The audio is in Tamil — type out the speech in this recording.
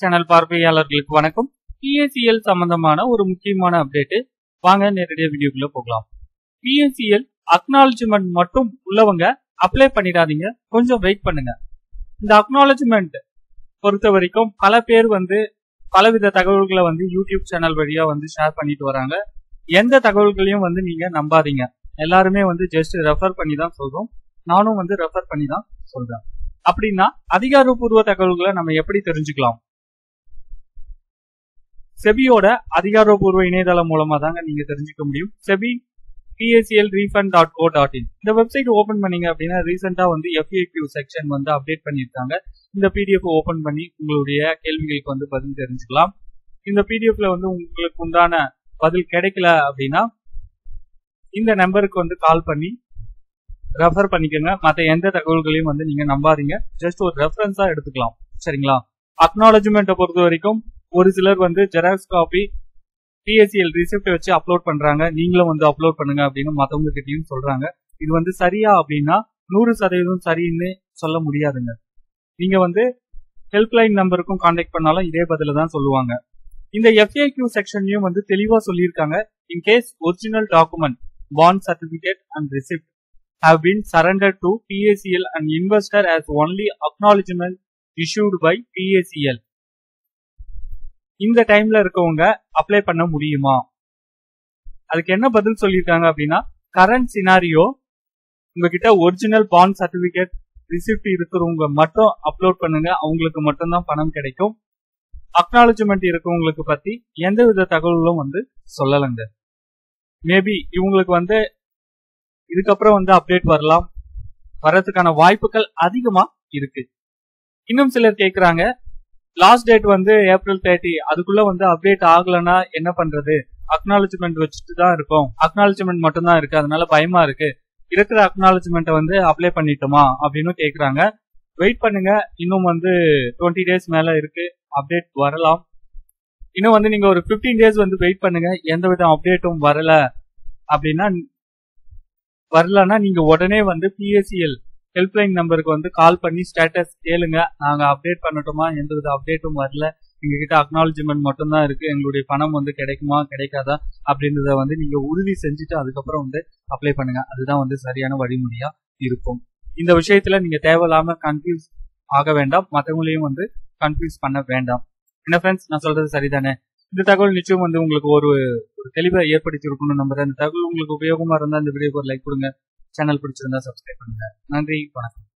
சேனல் பார்வையாளர்களுக்கு வணக்கம். பிஎஸ்சிஎல் சம்பந்தமான ஒரு முக்கியமான அப்டேட் வாங்க நேரடியாக வீடியோக்குள்ள போகலாம். பிஎஸ்சிஎல் அக்னாலஜ்மெண்ட் மட்டும் உள்ளவங்க அப்ளை பண்ணிடாதீங்க. கொஞ்சம் வெயிட் பண்ணுங்க. இந்த அக்னாலஜ்மெண்ட் பொறுத்த வரைக்கும் பல பேர் வந்து பலவித தகவல்களை வந்து யூடியூப் சேனல் வழியா வந்து ஷேர் பண்ணிட்டு வராங்க. எந்த தகவல்களையும் வந்து நீங்க நம்பாதீங்க. எல்லாருமே வந்து ஜஸ்ட் ரெஃபர் பண்ணி தான் சொல்றோம். நானும் வந்து ரெஃபர் பண்ணி தான் சொல்றேன். அப்படின்னா அதிகாரப்பூர்வ தகவல்களை நம்ம எப்படி தெரிஞ்சுக்கலாம்? செபியோட அதிகாரப்பூர்வ இணையதளம் மூலமா தாங்க நீங்க தெரிஞ்சுக்க முடியும். SEBI PACL refund dot co dot in இந்த வெப்சைட் ஓபன் பண்ணீங்க அப்படின்னா ரீசெண்டா வந்து எஃப்ஏக்யூ செக்ஷன் வந்து அப்டேட் பண்ணியிருக்காங்க. இந்த பிடிஎஃப் ஓபன் பண்ணி உங்களுடைய கேள்விகளுக்கு வந்து பதில் தெரிஞ்சுக்கலாம். இந்த பிடிஎஃப்ல வந்து உங்களுக்கு உண்டான பதில் கிடைக்கல அப்படின்னா இந்த நம்பருக்கு வந்து கால் பண்ணி ரெஃபர் பண்ணிக்கோங்க. மற்ற எந்த தகவல்களையும் வந்து நீங்க நம்பாதீங்க. ஜஸ்ட் ஒரு ரெஃபரன்ஸா எடுத்துக்கலாம். சரிங்களா? அக்னாலஜ்மெண்ட்டை பொறுத்த வரைக்கும் ஒரு சிலர் வந்து ஜெராக்ஸ் காப்பி பிஎஸ்சிஎல் ரிசிப்ட் வச்சு அப்லோட் பண்றாங்க. நீங்களும் வந்து அப்லோட் பண்ணுங்க அப்படின்னு மத்தவங்க கிட்டயும் சொல்றாங்க. இது வந்து சரியா அப்படின்னா நூறு சதவீதம் சரின்னு சொல்ல முடியாதுங்க. நீங்க வந்து ஹெல்ப்லைன் நம்பருக்கும் கான்டாக்ட் பண்ணாலும் இதே பதில தான் சொல்லுவாங்க. இந்த எஃப்ஏக்யூ செக்ஷன்லயும் வந்து தெளிவா சொல்லியிருக்காங்க. In case original document bond certificate and receipt have been surrender to PACL and investor as only acknowledgement issued by PACL. இந்த டைம்ல இருக்கவங்க அப்ளை பண்ண முடியுமா? அதுக்கு என்ன பதில் சொல்லியிருக்காங்க அப்படின்னா கரண்ட் சினாரியோ உங்ககிட்ட ஒரிஜினல் பாண்ட் சர்டிபிகேட் ரிசிப்ட் இருக்கிறவங்க மட்டும் அப்லோட் பண்ணுங்க. அவங்களுக்கு மட்டும்தான் பணம் கிடைக்கும். அக்னாலஜ்மெண்ட் இருக்கவங்களுக்கு பத்தி எந்த வித தகவல்களும் வந்து சொல்லலைங்க. மேபி இவங்களுக்கு வந்து இதுக்கப்புறம் வந்து அப்டேட் வரலாம். வர்றதுக்கான வாய்ப்புகள் அதிகமா இருக்கு. இன்னும் சிலர் கேட்கிறாங்க லாஸ்ட் டேட் வந்து ஏப்ரல் தேர்ட்டி அதுக்குள்ள வந்து அப்டேட் ஆகலன்னா என்ன பண்றது? அக்னாலஜ்மெண்ட் வச்சுட்டு தான் இருக்கும். அக்னாலஜ்மெண்ட் மட்டும் தான் இருக்கு. அதனால பயமா இருக்கு. இருக்கிற அக்னாலஜ்மெண்ட்டை வந்து அப்ளை பண்ணிட்டோமா அப்படின்னு கேக்குறாங்க. வெயிட் பண்ணுங்க. இன்னும் வந்து டுவெண்ட்டி டேஸ் மேல இருக்கு. அப்டேட் வரலாம். இன்னும் வந்து நீங்க ஒரு பிப்டீன் டேஸ் வந்து வெயிட் பண்ணுங்க. எந்த வித அப்டேட்டும் வரல அப்படின்னா வரலன்னா நீங்க உடனே வந்து பிஎஸ்சிஎல் ஹெல்ப்லைன் நம்பருக்கு வந்து கால் பண்ணி ஸ்டேட்டஸ் கேளுங்க. நாங்க அப்டேட் பண்ணட்டுமா? எந்த வித அப்டேட்டும் வரல. எங்க கிட்ட அக்னாலஜ்மெண்ட் மட்டும் தான் இருக்கு. எங்களுடைய பணம் வந்து கிடைக்குமா? கிடைக்காதா? அப்படின்றத வந்து நீங்க உறுதி செஞ்சுட்டு அதுக்கப்புறம் வந்து அப்ளை பண்ணுங்க. அதுதான் வந்து சரியான வழிமுறையா இருக்கும். இந்த விஷயத்துல நீங்க தேவையில்லாம கன்ஃபியூஸ் ஆக வேண்டாம். மற்றவங்களையும் வந்து கன்ஃபியூஸ் பண்ண வேண்டாம். என்ன ஃப்ரெண்ட்ஸ் நான் சொல்றது சரிதானே? இந்த தகவல் நிச்சயம் வந்து உங்களுக்கு ஒரு ஒரு தெளிவை ஏற்படுத்தி இருக்கணும்னு நம்புறேன். இந்த தகவல் உங்களுக்கு உபயோகமா இருந்தா இந்த வீடியோக்கு ஒரு லைக் கொடுங்க. சேனல் பிடிச்சிருந்தா சப்ஸ்கிரைப் பண்ணுங்க. நன்றி வணக்கம்.